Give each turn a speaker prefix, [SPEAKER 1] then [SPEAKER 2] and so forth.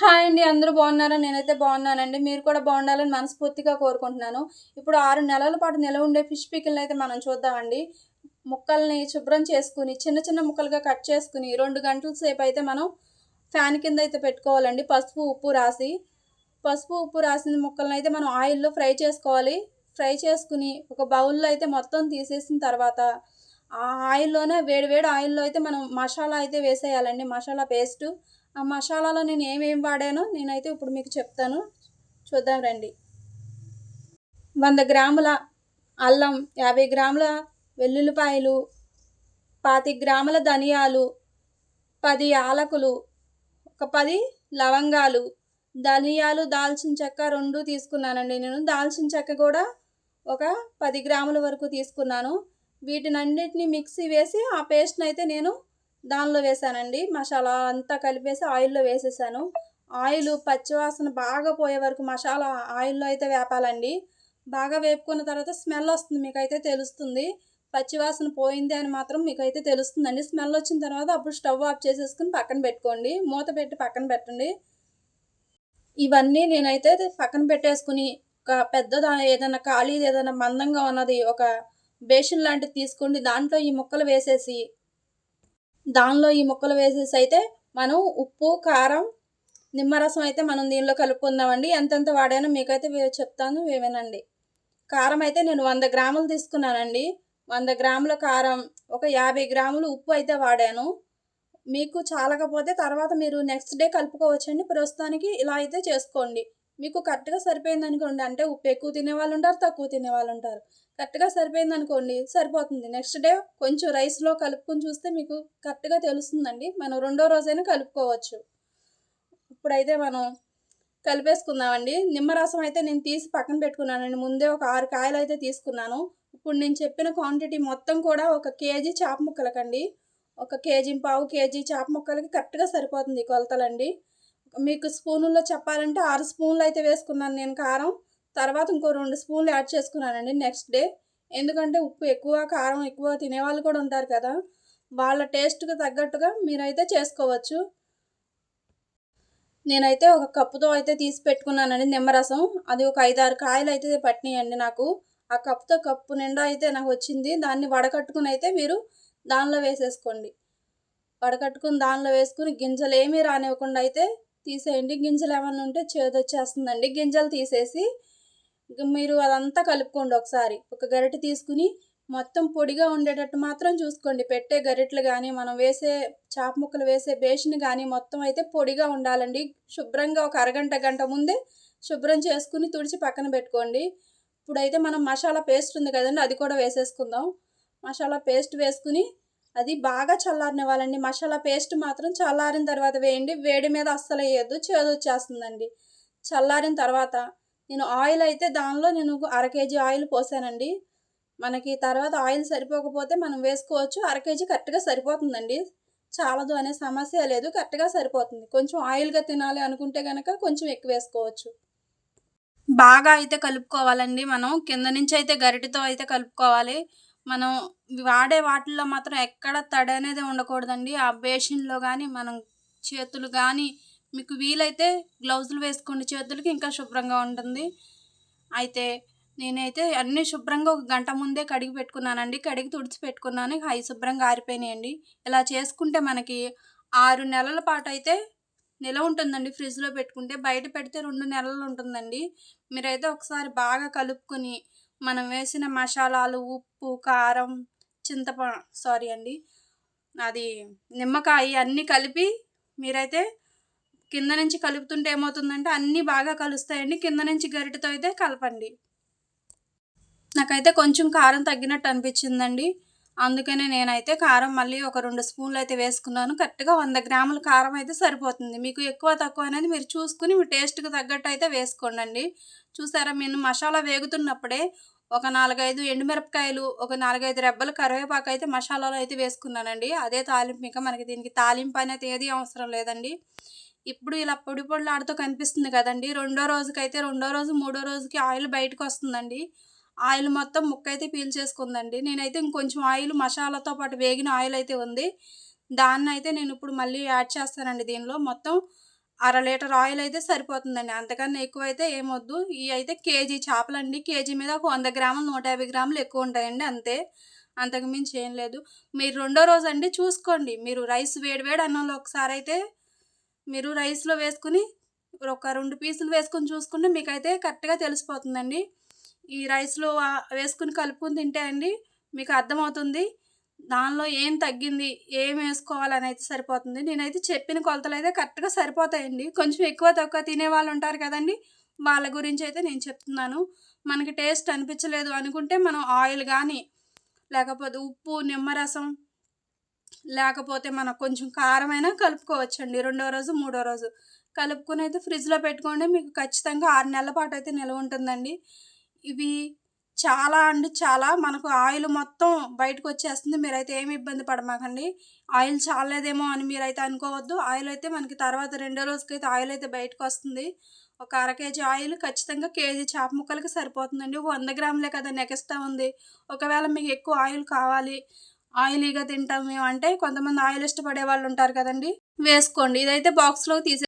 [SPEAKER 1] Hi అండి అందరూ బాగున్నారా? నేనైతే బాగున్నానండి. మీరు కూడా బాగుండాలని మనస్ఫూర్తిగా కోరుకుంటున్నాను. ఇప్పుడు ఆరు నెలల పాటు నిలవ ఉండే ఫిష్ పికిల్ని అయితే మనం చూద్దామండి. ముక్కల్ని శుభ్రం చేసుకుని చిన్న చిన్న ముక్కలుగా కట్ చేసుకుని రెండు గంటల సేపు అయితే మనం ఫ్యాన్ కింద అయితే పెట్టుకోవాలండి. పసుపు ఉప్పు రాసి పసుపు ఉప్పు రాసిన ముక్కలను అయితే మనం ఆయిల్లో ఫ్రై చేసుకోవాలి. ఫ్రై చేసుకుని ఒక బౌల్లో అయితే మొత్తం తీసేసిన తర్వాత ఆ ఆయిల్లోనే వేడి వేడి ఆయిల్లో అయితే మనం మసాలా అయితే వేసేయాలండి. మసాలా పేస్టు ఆ మసాలాలో నేను ఏమేమి వాడానో నేనైతే ఇప్పుడు మీకు చెప్తాను. చూద్దాం రండి. వంద గ్రాముల అల్లం యాభై గ్రాముల వెల్లుల్లిపాయలు పాతి గ్రాముల ధనియాలు పది యాలకులు ఒక పది లవంగాలు ధనియాలు దాల్చిన చెక్క రెండు తీసుకున్నానండి. నేను దాల్చిన చెక్క కూడా ఒక పది గ్రాముల వరకు తీసుకున్నాను. వీటినన్నిటిని మిక్సీ వేసి ఆ పేస్ట్ని అయితే నేను దానిలో వేసానండి. మసాలా అంతా కలిపేసి ఆయిల్లో వేసేసాను. ఆయిల్ పచ్చివాసన బాగా పోయే వరకు మసాలా ఆయిల్లో అయితే వేపాలండి. బాగా వేపుకున్న తర్వాత స్మెల్ వస్తుంది మీకైతే తెలుస్తుంది. పచ్చివాసన పోయింది అని మాత్రం మీకైతే తెలుస్తుందండి. స్మెల్ వచ్చిన తర్వాత అప్పుడు స్టవ్ ఆఫ్ చేసేసుకుని పక్కన పెట్టుకోండి. మూత పెట్టి పక్కన పెట్టండి. ఇవన్నీ నేనైతే పక్కన పెట్టేసుకుని ఒక పెద్ద ఏదైనా ఖాళీ ఏదైనా మందంగా ఉన్నది ఒక బేషన్ లాంటిది తీసుకోండి దాంట్లో ఈ ముక్కలు వేసేసి దానిలో ఈ ముక్కలు వేసేసి అయితే మనం ఉప్పు కారం నిమ్మరసం అయితే మనం దీనిలో కలుపుకుందామండి. ఎంతెంత వాడానో మీకైతే చెప్తాను వినండి. కారం అయితే నేను వంద గ్రాములు తీసుకున్నానండి. వంద గ్రాముల కారం ఒక యాభై గ్రాములు ఉప్పు అయితే వాడాను. మీకు చాలకపోతే తర్వాత మీరు నెక్స్ట్ డే కలుపుకోవచ్చండి. ప్రస్తుతానికి ఇలా అయితే చేసుకోండి. మీకు కరెక్ట్గా సరిపోయింది అనుకోండి. అంటే ఉప్పు ఎక్కువ తినే వాళ్ళు ఉంటారు తక్కువ తినే వాళ్ళు ఉంటారు. కరెక్ట్గా సరిపోయింది అనుకోండి సరిపోతుంది. నెక్స్ట్ డే కొంచెం రైస్లో కలుపుకొని చూస్తే మీకు కరెక్ట్గా తెలుస్తుందండి. మనం రెండో రోజైనా కలుపుకోవచ్చు. ఇప్పుడైతే మనం కలిపేసుకుందామండి. నిమ్మరసం అయితే నేను తీసి పక్కన పెట్టుకున్నానండి. ముందే ఒక ఆరు కాయలు అయితే తీసుకున్నాను. ఇప్పుడు నేను చెప్పిన క్వాంటిటీ మొత్తం కూడా ఒక కేజీ చేప ముక్కలకండి. ఒక కేజీ పావు కేజీ చేప ముక్కలకి కరెక్ట్గా సరిపోతుంది కొలతలండి. మీకు స్పూనుల్లో చెప్పాలంటే ఆరు స్పూన్లు అయితే వేసుకున్నాను నేను కారం. తర్వాత ఇంకో రెండు స్పూన్లు యాడ్ చేసుకున్నానండి నెక్స్ట్ డే. ఎందుకంటే ఉప్పు ఎక్కువ కారం ఎక్కువ తినేవాళ్ళు కూడా ఉంటారు కదా. వాళ్ళ టేస్ట్కి తగ్గట్టుగా మీరైతే చేసుకోవచ్చు. నేనైతే ఒక కప్పుతో అయితే తీసి పెట్టుకున్నానండి నిమ్మరసం. అది ఒక ఐదారు కాయలు అయితే పట్టినాయండి నాకు. ఆ కప్పుతో కప్పు నిండా అయితే నాకు వచ్చింది. దాన్ని వడకట్టుకుని అయితే మీరు దానిలో వేసేసుకోండి. వడకట్టుకుని దానిలో వేసుకుని గింజలు ఏమీ రానివ్వకుండా అయితే తీసేయండి. గింజలు ఏమైనా ఉంటే చేదొచ్చేస్తుందండి గింజలు తీసేసి మీరు అదంతా కలుపుకోండి ఒకసారి. ఒక గరిటె తీసుకుని మొత్తం పొడిగా ఉండేటట్టు మాత్రం చూసుకోండి. పెట్టే గరిటెలు కానీ మనం వేసే చాప ముక్కలు వేసే బేషన్ కానీ మొత్తం అయితే పొడిగా ఉండాలండి. శుభ్రంగా ఒక అరగంట గంట ముందే శుభ్రం చేసుకుని తుడిచి పక్కన పెట్టుకోండి. ఇప్పుడైతే మనం మసాలా పేస్ట్ ఉంది కదండి అది కూడా వేసేసుకుందాం. మసాలా పేస్ట్ వేసుకుని అది బాగా చల్లారనివ్వాలండి మసాలా పేస్ట్ మాత్రం చల్లారిన తర్వాత వేయండి. వేడి మీద అస్సలు వేయద్దు. చేదు వచ్చేస్తుందండి. చల్లారిన తర్వాత నేను ఆయిల్ అయితే దానిలో నేను అర కేజీ ఆయిల్ పోసానండి. మనకి తర్వాత ఆయిల్ సరిపోకపోతే మనం వేసుకోవచ్చు. అర కేజీ కరెక్ట్గా సరిపోతుందండి. చాలదు అనే సమస్య లేదు. కరెక్ట్గా సరిపోతుంది. కొంచెం ఆయిల్గా తినాలి అనుకుంటే కనుక కొంచెం ఎక్కువ వేసుకోవచ్చు. బాగా అయితే కలుపుకోవాలండి మనం. కింద నుంచి అయితే గరిటెతో అయితే కలుపుకోవాలి. మనం వాడే వాటిల్లో మాత్రం ఎక్కడ తడి అనేది ఉండకూడదండి. ఆ బేషన్లో కానీ మనం చేతులు కానీ మీకు వీలైతే గ్లౌజులు వేసుకోండి. చేతులకి ఇంకా శుభ్రంగా ఉంటుంది. అయితే నేనైతే అన్నీ శుభ్రంగా ఒక గంట ముందే కడిగి పెట్టుకున్నానండి. కడిగి తుడిచి పెట్టుకున్నాను. అవి శుభ్రంగా ఆరిపోయినాయండి. ఇలా చేసుకుంటే మనకి ఆరు నెలల పాటు అయితే నిల ఉంటుందండి. ఫ్రిడ్జ్లో పెట్టుకుంటే బయట పెడితే రెండు నెలలు ఉంటుందండి. మీరైతే ఒకసారి బాగా కలుపుకొని మనం వేసిన మసాలాలు ఉప్పు కారం చింతప సారీ అండి అది నిమ్మకాయ అన్నీ కలిపి మీరైతే కింద నుంచి కలుపుతుంటే ఏమవుతుందంటే అన్నీ బాగా కలుస్తాయండి. కింద నుంచి గరిటతో అయితే కలపండి. నాకైతే కొంచెం కారం తగ్గినట్టు అనిపించిందండి. అందుకనే నేనైతే కారం మళ్ళీ ఒక రెండు స్పూన్లు అయితే వేసుకున్నాను. కరెక్ట్గా వంద గ్రాముల కారం అయితే సరిపోతుంది. మీకు ఎక్కువ తక్కువ అనేది మీరు చూసుకుని మీ టేస్ట్కి తగ్గట్టు అయితే వేసుకోండి చూసారా నేను మసాలా వేగుతున్నప్పుడే ఒక నాలుగైదు ఎండుమిరపకాయలు ఒక నాలుగైదు రెబ్బలు కరివేపాకు అయితే మసాలాలో అయితే వేసుకున్నానండి. అదే తాలింపు ఇంకా మనకి దీనికి తాలింపు అనేది ఏది అవసరం లేదండి. ఇప్పుడు ఇలా పొడి పొడిలాడుతూ కనిపిస్తుంది కదండి. రెండో రోజుకైతే రెండో రోజు మూడో రోజుకి ఆయిల్ బయటకు వస్తుందండి. ఆయిల్ మొత్తం ముక్క అయితే పీల్చేసుకుందండి. నేనైతే ఇంకొంచెం ఆయిల్ మసాలాతో పాటు వేగిన ఆయిల్ అయితే ఉంది. దాన్ని అయితే నేను ఇప్పుడు మళ్ళీ యాడ్ చేస్తానండి దీనిలో. మొత్తం అర లీటర్ ఆయిల్ అయితే సరిపోతుందండి. అంతకన్నా ఎక్కువ అయితే ఏమొద్దు. ఇవి అయితే కేజీ చేపలండి. కేజీ మీద ఒక వంద గ్రాములు నూట యాభై గ్రాములు ఎక్కువ ఉంటాయండి అంతే. అంతకు మించి ఏం లేదు. మీరు రెండో రోజు అండి చూసుకోండి. మీరు రైస్ వేడివేడి అన్నంలో ఒకసారి అయితే మీరు రైస్లో వేసుకుని ఒక రెండు పీసులు వేసుకుని చూసుకుంటే మీకైతే కరెక్ట్గా తెలిసిపోతుందండి. ఈ రైస్లో వేసుకుని కలుపుకుని తింటే అండి మీకు అర్థమవుతుంది. దానిలో ఏం తగ్గింది ఏం వేసుకోవాలని అయితే సరిపోతుంది. నేనైతే చెప్పిన కొలతలు అయితే కరెక్ట్గా సరిపోతాయండి. కొంచెం ఎక్కువ తక్కువ తినే వాళ్ళు ఉంటారు కదండి వాళ్ళ గురించి అయితే నేను చెప్తున్నాను. మనకి టేస్ట్ అనిపించలేదు అనుకుంటే మనం ఆయిల్ కానీ లేకపోతే ఉప్పు నిమ్మరసం లేకపోతే మనం కొంచెం కారమైనా కలుపుకోవచ్చండి. రెండో రోజు మూడో రోజు కలుపుకొని అయితే ఫ్రిడ్జ్లో పెట్టుకోండి. మీకు ఖచ్చితంగా ఆరు నెలల పాటు అయితే నిల్వ ఉంటుందండి. ఇవి చాలా అండి చాలా మనకు ఆయిల్ మొత్తం బయటకు వచ్చేస్తుంది మీరైతే ఏమి ఇబ్బంది పడమాకండి. ఆయిల్ చాలేదేమో అని మీరైతే అనుకోవద్దు. ఆయిల్ అయితే మనకి తర్వాత రెండో రోజుకి అయితే ఆయిల్ అయితే బయటకు వస్తుంది ఒక అర కేజీ ఆయిల్ ఖచ్చితంగా కేజీ చేప ముక్కలకి సరిపోతుందండి. ఒక వంద గ్రాములే కదా నెక్స్ట్ ఉంది. ఒకవేళ మీకు ఎక్కువ ఆయిల్ కావాలి ఆయిలీగా తింటాం మేము అంటే కొంతమంది ఆయిల్ ఇష్టపడే వాళ్ళు ఉంటారు కదండి. వేసుకోండి. ఇదైతే బాక్స్లో తీసే